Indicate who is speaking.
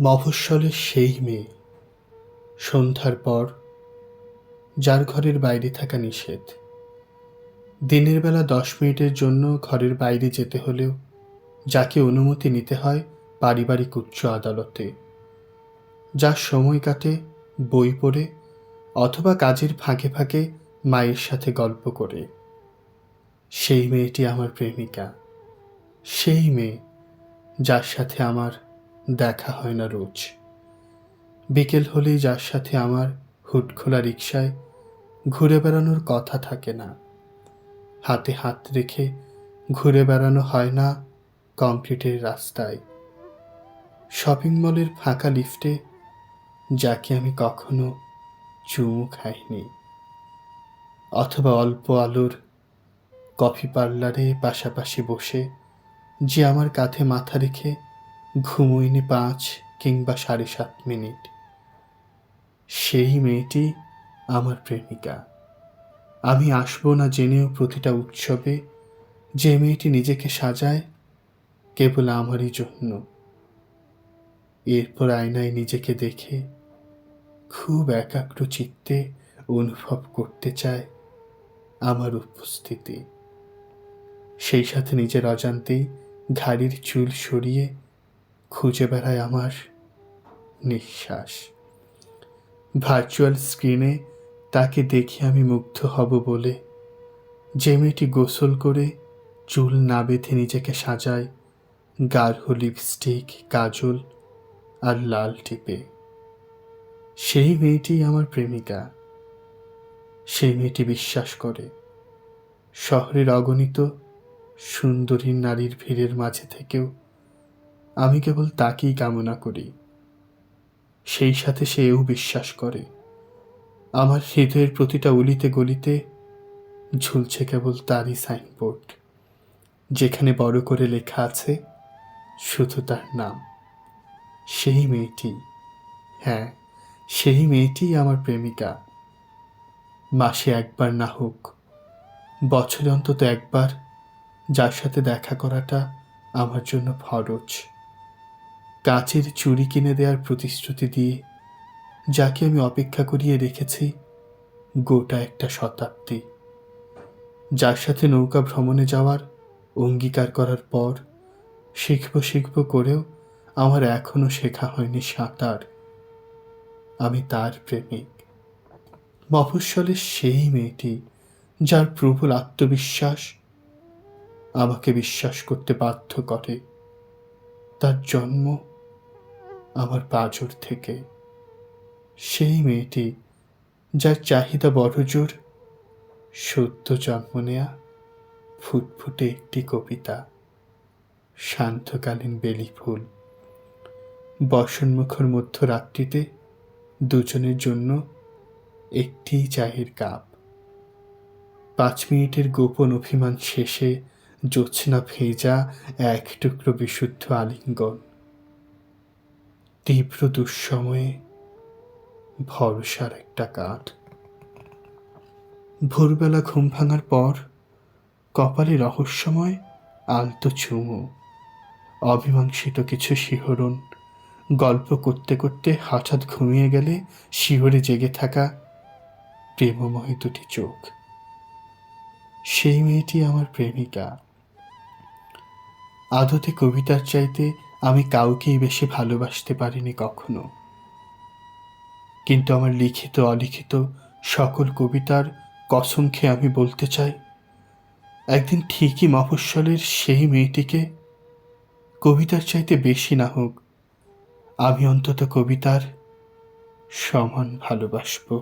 Speaker 1: মফস্বলের সেই মেয়ে। সন্ধ্যার পর যার ঘরের বাইরে থাকা নিষেধ। দিনের বেলা দশ মিনিটের জন্য ঘরের বাইরে যেতে হলেও যাকে অনুমতি নিতে হয় পারিবারিক উচ্চ আদালতে। যার সময় কাটে, বই পড়ে অথবা কাজের ফাঁকে ফাঁকে মায়ের সাথে গল্প করে। সেই মেয়েটি আমার প্রেমিকা। সেই মেয়ে যার সাথে আমার দেখা হয় না রোজ। বিকেল হলেই যার সাথে আমার হুটখোলা রিক্সায় ঘুরে বেড়ানোর কথা থাকে না। হাতে হাত রেখে ঘুরে বেড়ানো হয় না কংক্রিটের রাস্তায়। শপিং মলের ফাঁকা লিফটে যাকে আমি কখনো চুমু খাইনি। অথবা অল্প আলোর কফি পার্লারে পাশাপাশি বসে যে আমার কাঁধে মাথা রেখে ঘুমোয়নি পাঁচ কিংবা সাড়ে সাত মিনিট। সেই মেয়েটি আমার প্রেমিকা। আমি আসব না জেনেও প্রতিটা উৎসবে যে মেয়েটি নিজেকে সাজায় কেবল আমারই জন্য। এরপর আয়নায় নিজেকে দেখে খুব একাগ্র চিত্তে অনুভব করতে চায় আমার উপস্থিতি। সেই সাথে নিজের অজান্তেই ঘাড়ির চুল সরিয়ে খুঁজে বেড়ায় আমার নিঃশ্বাস। ভার্চুয়াল স্ক্রিনে তাকে দেখে আমি মুগ্ধ হব বলে যে মেয়েটি গোসল করে চুল না বেঁধে নিজেকে সাজায়, গাঢ় লিপস্টিক কাজল আর লাল টিপে। সেই মেয়েটি আমার প্রেমিকা। সেই মেয়েটি বিশ্বাস করে। শহরের অগণিত সুন্দরী নারীর ভিড়ের মাঝে থেকেও আমি কেবল তাকেই কামনা করি। সেই সাথে সেও বিশ্বাস করে। আমার হৃদয়ের প্রতিটা অলিতে গলিতে ঝুলছে কেবল তারই সাইনবোর্ড, যেখানে বড় করে লেখা আছে, শুধু তার নাম। সেই মেয়েটি হ্যাঁ সেই মেয়েটি আমার প্রেমিকা। মাসে একবার না হোক, বছরে অন্তত একবার যার সাথে দেখা করাটা আমার জন্য ফরজ। কাচের চুরি কিনে দেওয়ার প্রতিশ্রুতি দিয়ে যাকে আমি অপেক্ষা করিয়ে রেখেছি গোটা একটা শতাব্দী। যার সাথে নৌকা ভ্রমণে যাওয়ার অঙ্গীকার করার পর শিখব শিখব করেও আমার এখনও শেখা হয়নি সাঁতার। আমি তার প্রেমিক। মফস্বলের সেই মেয়েটি যার প্রবল আত্মবিশ্বাস আমাকে বিশ্বাস করতে বাধ্য করে। তার জন্ম আমার পাজর থেকে। সেই মেয়েটি, যার চাহিদা বড় জোর সদ্য জন্ম নেয়া ফুটফুটে একটি কবিতা, শান্তকালীন বেলি ফুল। বসন্মুখর মধ্যরাত্রিতে দুজনের জন্য একটি চায়ের কাপ। পাঁচ মিনিটের গোপন অভিমান শেষে জ্যোৎস্না ভেজা এক টুকরো বিশুদ্ধ আলিঙ্গন। তীব্র দুঃসময়ে ভরসার একটা কাঠ। ভোরবেলা ঘুম ভাঙার পর কপালে রহস্যময় আলতো চুমু, অমীমাংসিত কিছু শিহরণ, গল্প করতে করতে হঠাৎ ঘুমিয়ে গেলে শিহরে জেগে থাকা প্রেমময় দুটি চোখ। সেই মেয়েটি আমার প্রেমিকা। আদতে কবিতার চাইতে আমি কাউকেই বেশি ভালোবাসতে পারিনি কখনো। কিন্তু আমার লিখিত, অলিখিত সকল কবিতার কসম খেয়ে আমি বলতে চাই, একদিন ঠিকই মফস্বলের সেই মেয়েটিকে কবিতার চাইতে বেশি না হোক, আমি অন্তত কবিতার সমান ভালোবাসবো।